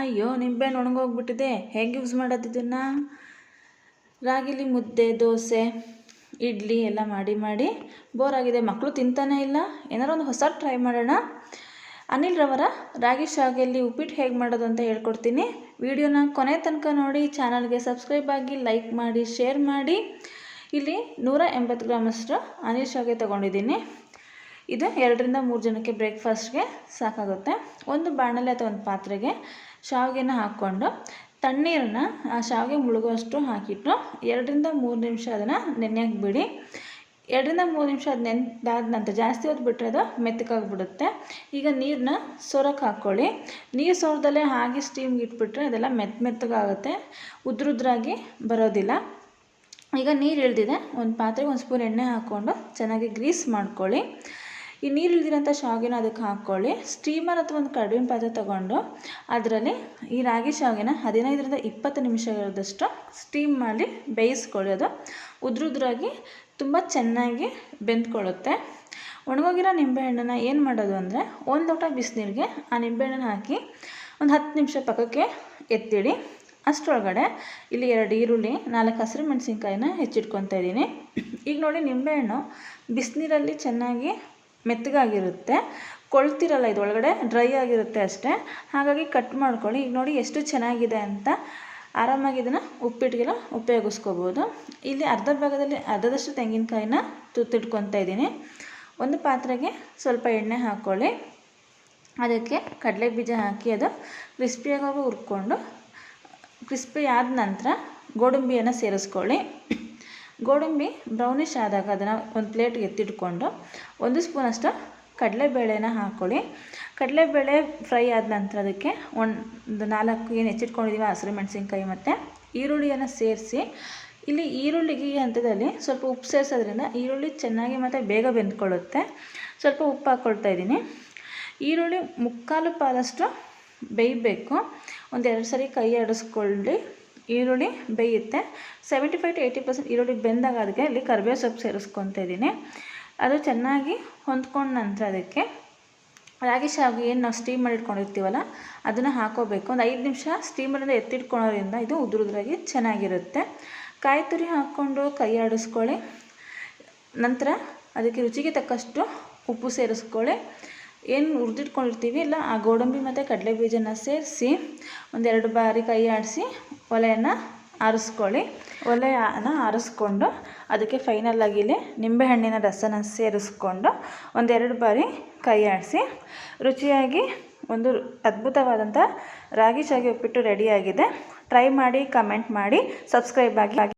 ಅಯ್ಯೋ ನಿಂಬೆಹಣ್ಣು ಒಣಗೋಗ್ಬಿಟ್ಟಿದೆ. ಹೇಗೆ ಯೂಸ್ ಮಾಡೋದು ರಾಗಿಲಿ ಮುದ್ದೆ, ದೋಸೆ, ಇಡ್ಲಿ ಎಲ್ಲ ಮಾಡಿ ಮಾಡಿ ಬೋರ್ ಆಗಿದೆ. ಮಕ್ಕಳು ತಿಂತಾನೇ ಇಲ್ಲ. ಏನಾರು ಒಂದು ಹೊಸ ಟ್ರೈ ಮಾಡೋಣ. ಅನಿಲ್ ರವರ ರಾಗಿ ಶಾವಿಗೆಯಲ್ಲಿ ಉಪ್ಪಿಟ್ಟು ಹೇಗೆ ಮಾಡೋದು ಅಂತ ಹೇಳ್ಕೊಡ್ತೀನಿ. ವಿಡಿಯೋನ ಕೊನೆ ತನಕ ನೋಡಿ, ಚಾನಲ್ಗೆ ಸಬ್ಸ್ಕ್ರೈಬ್ ಆಗಿ ಲೈಕ್ ಮಾಡಿ ಶೇರ್ ಮಾಡಿ. ಇಲ್ಲಿ ನೂರ ಎಂಬತ್ತು ಗ್ರಾಮಷ್ಟು ಅನಿಲ್ ಶಾವಿಗೆ ತೊಗೊಂಡಿದ್ದೀನಿ. ಇದು ಎರಡರಿಂದ ಮೂರು ಜನಕ್ಕೆ ಬ್ರೇಕ್ಫಾಸ್ಟ್ಗೆ ಸಾಕಾಗುತ್ತೆ. ಒಂದು ಬಾಣಲೆ ಅಥವಾ ಒಂದು ಪಾತ್ರೆಗೆ ಶಾವಿಗೆನ ಹಾಕ್ಕೊಂಡು ತಣ್ಣೀರನ್ನ ಆ ಶಾವಿಗೆ ಮುಳುಗುವಷ್ಟು ಹಾಕಿಟ್ಟು ಎರಡರಿಂದ ಮೂರು ನಿಮಿಷ ಅದನ್ನು ನೆನೆಯಕ್ಕೆ ಬಿಡಿ. ಎರಡರಿಂದ ಮೂರು ನಿಮಿಷ ಅದು ನೆನೆದಾದ ನಂತರ ಜಾಸ್ತಿ ಹೊತ್ತು ಬಿಟ್ಟರೆ ಅದು ಮೆತ್ತಕ್ಕಾಗ್ಬಿಡುತ್ತೆ ಈಗ ನೀರನ್ನ ಸೋರಕ್ಕೆ ಹಾಕ್ಕೊಳ್ಳಿ ನೀರು ಸೋರದಲ್ಲೇ ಹಾಗೆ ಸ್ಟೀಮ್ಗೆ ಇಟ್ಬಿಟ್ರೆ ಅದೆಲ್ಲ ಮೆತ್ತ ಮೆತ್ತಗಾಗುತ್ತೆ. ಉದ್ರುದ್ರಾಗಿ ಬರೋದಿಲ್ಲ. ಈಗ ನೀರು ಇಳಿದಿದೆ. ಒಂದು ಪಾತ್ರೆಗೆ ಒಂದು ಸ್ಪೂನ್ ಎಣ್ಣೆ ಹಾಕ್ಕೊಂಡು ಚೆನ್ನಾಗಿ ಗ್ರೀಸ್ ಮಾಡ್ಕೊಳ್ಳಿ. ಈ ನೀರು ಇಳಿದಿರೋಂಥ ಶಾವಿಗೆನ ಅದಕ್ಕೆ ಹಾಕ್ಕೊಳ್ಳಿ. ಸ್ಟೀಮರ್ ಅಥವಾ ಒಂದು ಕಡಿಮೆ ಪಾತ್ರೆ ತೊಗೊಂಡು ಅದರಲ್ಲಿ ಈ ರಾಗಿ ಶಾವಿಗೆನ ಹದಿನೈದರಿಂದ ಇಪ್ಪತ್ತು ನಿಮಿಷಗಳದಷ್ಟು ಸ್ಟೀಮ್ ಮಾಡಿ ಬೇಯಿಸ್ಕೊಳ್ಳಿ. ಅದು ಉದ್ರುದ್ರಾಗಿ ತುಂಬ ಚೆನ್ನಾಗಿ ಬೆಂದ್ಕೊಳ್ಳುತ್ತೆ. ಒಣಗೋಗಿರೋ ನಿಂಬೆಹಣ್ಣನ್ನು ಏನು ಮಾಡೋದು ಅಂದರೆ ಒಂದು ಲೋಟ ಬಿಸಿನೀರಿಗೆ ಆ ನಿಂಬೆಹಣ್ಣನ್ನು ಹಾಕಿ ಒಂದು ಹತ್ತು ನಿಮಿಷ ಪಕ್ಕಕ್ಕೆ ಎತ್ತಿಡಿ. ಅಷ್ಟರೊಳಗಡೆ ಇಲ್ಲಿ ಎರಡು ಈರುಳ್ಳಿ, ನಾಲ್ಕು ಹಸಿರು ಮೆಣಸಿನ್ಕಾಯಿನ ಹೆಚ್ಚಿಟ್ಕೊತಾ ಇದ್ದೀನಿ. ಈಗ ನೋಡಿ ನಿಂಬೆಹಣ್ಣು ಬಿಸಿನೀರಲ್ಲಿ ಚೆನ್ನಾಗಿ ಮೆತ್ತಗಾಗಿರುತ್ತೆ. ಕೊಳ್ತಿರಲ್ಲ ಇದು ಒಳಗಡೆ ಡ್ರೈ ಆಗಿರುತ್ತೆ ಅಷ್ಟೇ. ಹಾಗಾಗಿ ಕಟ್ ಮಾಡ್ಕೊಳ್ಳಿ. ಈಗ ನೋಡಿ ಎಷ್ಟು ಚೆನ್ನಾಗಿದೆ ಅಂತ ಆರಾಮಾಗಿ ಇದನ್ನು ಉಪ್ಪಿಟ್ಟಿಗೆಲ್ಲ ಉಪಯೋಗಿಸ್ಕೋಬೋದು. ಇಲ್ಲಿ ಅರ್ಧ ಭಾಗದಲ್ಲಿ ಅರ್ಧದಷ್ಟು ತೆಂಗಿನಕಾಯಿನ ತುತ್ತಿಟ್ಕೊತಾ ಇದ್ದೀನಿ. ಒಂದು ಪಾತ್ರೆಗೆ ಸ್ವಲ್ಪ ಎಣ್ಣೆ ಹಾಕ್ಕೊಳ್ಳಿ ಅದಕ್ಕೆ ಕಡಲೆ ಬೀಜ ಹಾಕಿ ಅದು ಕ್ರಿಸ್ಪಿಯಾಗಿ ಹುರ್ಕೊಂಡು ಕ್ರಿಸ್ಪಿ ಆದ ನಂತರ ಗೋಡಂಬಿಯನ್ನು ಸೇರಿಸ್ಕೊಳ್ಳಿ. ಗೋಡಂಬಿ ಬ್ರೌನಿಷ್ ಆದಾಗ ಅದನ್ನು ಒಂದು ಪ್ಲೇಟ್ಗೆ ಎತ್ತಿಟ್ಕೊಂಡು ಒಂದು ಸ್ಪೂನಷ್ಟು ಕಡಲೆಬೇಳೆನ ಹಾಕ್ಕೊಳ್ಳಿ ಕಡಲೆಬೇಳೆ ಫ್ರೈ ಆದ ನಂತರ ಅದಕ್ಕೆ ಒಂದು ನಾಲ್ಕು ಏನು ಹೆಚ್ಚಿಟ್ಕೊಂಡಿದ್ದೀವಿ ಹಸಿರು ಮೆಣಸಿನ್ಕಾಯಿ ಮತ್ತು ಈರುಳ್ಳಿಯನ್ನು ಸೇರಿಸಿ, ಇಲ್ಲಿ ಈರುಳ್ಳಿಗೆ ಈ ಹಂತದಲ್ಲಿ ಸ್ವಲ್ಪ ಉಪ್ಪು ಸೇರಿಸೋದ್ರಿಂದ ಈರುಳ್ಳಿ ಚೆನ್ನಾಗಿ ಮತ್ತು ಬೇಗ ಬೆಂದ್ಕೊಳ್ಳುತ್ತೆ. ಸ್ವಲ್ಪ ಉಪ್ಪು ಹಾಕ್ಕೊಳ್ತಾ ಇದ್ದೀನಿ. ಈರುಳ್ಳಿ ಮುಕ್ಕಾಲು ಪಾಲಷ್ಟು ಬೇಯಬೇಕು ಒಂದೆರಡು ಸರಿ ಕೈ ಆಡಿಸ್ಕೊಳ್ಳಿ. ಈರುಳ್ಳಿ ಬೇಯುತ್ತೆ. Seventy five to eighty percent ಈರುಳ್ಳಿ ಬೆಂದಾಗ ಅದಕ್ಕೆ ಇಲ್ಲಿ ಕರಿಬೇವು ಸೊಪ್ಪು ಸೇರಿಸ್ಕೊತಾ ಇದ್ದೀನಿ. ಅದು ಚೆನ್ನಾಗಿ ಹೊಂದ್ಕೊಂಡ ನಂತರ ಅದಕ್ಕೆ ರಾಗಿ ಶಾವಿಗೆ ಏನು ನಾವು ಸ್ಟೀಮ್ ಮಾಡಿ ಇಟ್ಕೊಂಡಿರ್ತೀವಲ್ಲ, ಅದನ್ನು ಹಾಕೋಬೇಕು. ಒಂದು ಐದು ನಿಮಿಷ ಸ್ಟೀಮರಿಂದ ಎತ್ತಿಟ್ಕೊಳೋದ್ರಿಂದ ಇದು ಉದುರುದ್ರಾಗಿ ಚೆನ್ನಾಗಿರುತ್ತೆ. ಕಾಯಿ ತುರಿ ಹಾಕ್ಕೊಂಡು ಕೈ ಆಡಿಸ್ಕೊಳ್ಳಿ. ನಂತರ ಅದಕ್ಕೆ ರುಚಿಗೆ ತಕ್ಕಷ್ಟು ಉಪ್ಪು ಸೇರಿಸ್ಕೊಳ್ಳಿ. ಏನು ಹುರಿದಿಟ್ಕೊಂಡಿರ್ತೀವಿ ಇಲ್ಲ, ಆ ಗೋಡಂಬಿ ಮತ್ತು ಕಡಲೆ ಬೀಜನ ಸೇರಿಸಿ ಒಂದೆರಡು ಬಾರಿ ಕೈ ಆಡಿಸಿ ಒಲೆಯನ್ನು ಆರಿಸ್ಕೊಳ್ಳಿ. ಒಲೆಯನ್ನ ಆರಿಸ್ಕೊಂಡು ಅದಕ್ಕೆ ಫೈನಲ್ಲಾಗಿ ಇಲ್ಲಿ ನಿಂಬೆಹಣ್ಣಿನ ರಸನ ಸೇರಿಸ್ಕೊಂಡು ಒಂದೆರಡು ಬಾರಿ ಕೈ ಆಡಿಸಿ. ರುಚಿಯಾಗಿ ಒಂದು ಅದ್ಭುತವಾದಂಥ ರಾಗಿ ಶಾವಿಗೆ ಉಪ್ಪಿಟ್ಟು ರೆಡಿಯಾಗಿದೆ ಟ್ರೈ ಮಾಡಿ ಕಮೆಂಟ್ ಮಾಡಿ ಸಬ್ಸ್ಕ್ರೈಬ್ ಆಗಿ